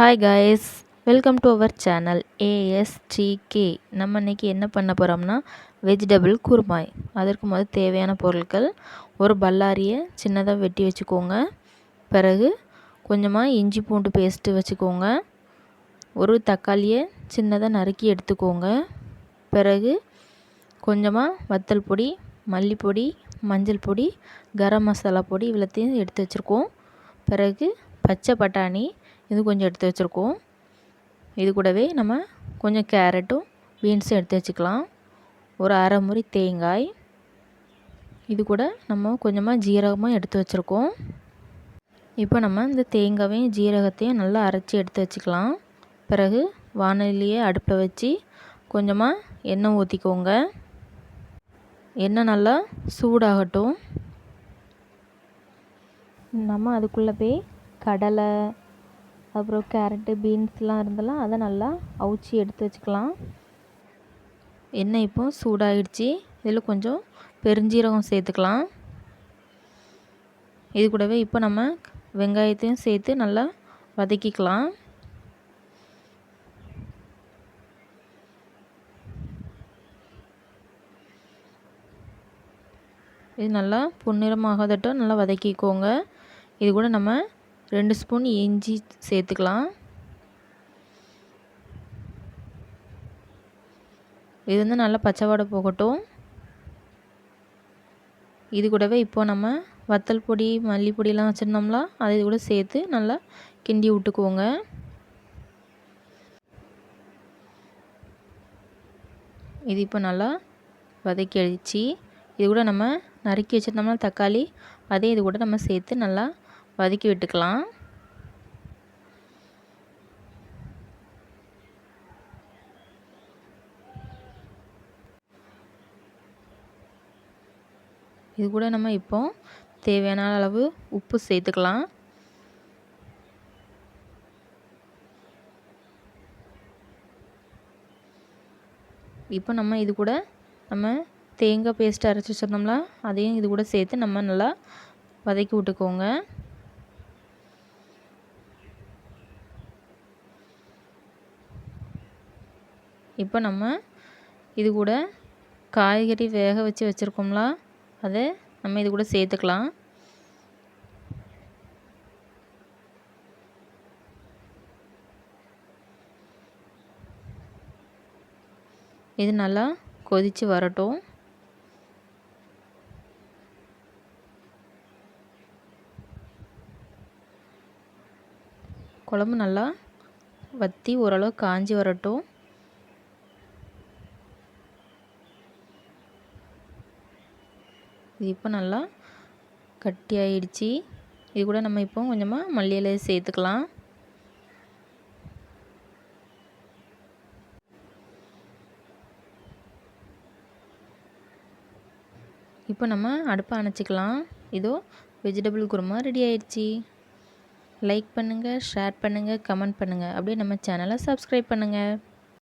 Hi guys welcome to our channel ASTK நம்ம இன்றைக்கி என்ன பண்ண போகிறோம்னா வெஜிடபிள் குருமாய். அதற்கு முதல் தேவையான பொருட்கள் ஒரு பல்லாரியை சின்னதாக வெட்டி வச்சுக்கோங்க. பிறகு கொஞ்சமாக இஞ்சி பூண்டு பேஸ்ட்டு வச்சுக்கோங்க. ஒரு தக்காளியை சின்னதாக நறுக்கி எடுத்துக்கோங்க. பிறகு கொஞ்சமாக வத்தல் பொடி மல்லிப்பொடி மஞ்சள் பொடி கரம் மசாலா பொடி இவ்வளோத்தையும் எடுத்து வச்சுருக்கோம். பிறகு பச்சை பட்டாணி இது கொஞ்சம் எடுத்து வச்சுருக்கோம். இது கூடவே நம்ம கொஞ்சம் கேரட்டும் பீன்ஸும் எடுத்து வச்சுக்கலாம். ஒரு அரை முறை தேங்காய். இது கூட நம்ம கொஞ்சமாக ஜீரகமாக எடுத்து வச்சுருக்கோம். இப்போ நம்ம இந்த தேங்காவையும் ஜீரகத்தையும் நல்லா அரைச்சி எடுத்து வச்சுக்கலாம். பிறகு வானொலியே அடுப்பை வச்சு கொஞ்சமாக எண்ணெய் ஊற்றிக்கோங்க எண்ணெய் நல்லா சூடாகட்டும். நம்ம அதுக்குள்ளே போய் கடலை அப்புறம் கேரட்டு பீன்ஸ்லாம் இருந்தாலும் அதை நல்லா அவிச்சி எடுத்து வச்சுக்கலாம். எண்ணெய் இப்போ சூடாகிடுச்சு இதில் கொஞ்சம் பெருஞ்சீரகம் சேர்த்துக்கலாம். இது கூடவே இப்போ நம்ம வெங்காயத்தையும் சேர்த்து நல்லா வதக்கிக்கலாம். இது நல்லா பொன்னிறமாகாதட்டும் நல்லா வதக்கிக்கோங்க. இது கூட நம்ம ரெண்டு ஸ்பூன் இஞ்சி சேர்த்துக்கலாம். இது வந்து நல்லா பச்சை வாடை போகட்டும். இது கூடவே இப்போ நம்ம வத்தல் பொடி மல்லிப்பொடியெலாம் வச்சுருந்தோம்ல அதை இது கூட சேர்த்து நல்லா கிண்டி விட்டுக்குவோங்க. இது இப்போ நல்லா வதக்கி அடிச்சு இது கூட நம்ம நறுக்கி வச்சுருந்தோம்னா தக்காளி அதே இது கூட நம்ம சேர்த்து நல்லா வதக்கி விட்டுக்கலாம். இது கூட நம்ம இப்போ தேவையான அளவு உப்பு சேர்த்துக்கலாம். இப்போ நம்ம இது கூட நம்ம தேங்காய் பேஸ்ட் அரைச்சி வச்சுருந்தோம்ல அதையும் இது கூட சேர்த்து நம்ம நல்லா வதக்கி விட்டுக்கோங்க. இப்போ நம்ம இது கூட காய்கறி வேக வச்சு வச்சுருக்கோம்ல அதை நம்ம இது கூட சேர்த்துக்கலாம். இது நல்லா கொதித்து வரட்டும். குழம்பு நல்லா வற்றி ஓரளவு காஞ்சி வரட்டும். இது இப்போ நல்லா கட்டி ஆயிடுச்சு இது கூட நம்ம இப்போ கொஞ்சமாக மல்லியில் சேர்த்துக்கலாம். இப்போ நம்ம அடுப்பை அணைச்சிக்கலாம். இதோ வெஜிடபிள் குருமா ரெடி ஆயிடுச்சு. லைக் பண்ணுங்கள் ஷேர் பண்ணுங்கள் கமெண்ட் பண்ணுங்கள் அப்படியே நம்ம சேனலை சப்ஸ்கிரைப் பண்ணுங்கள்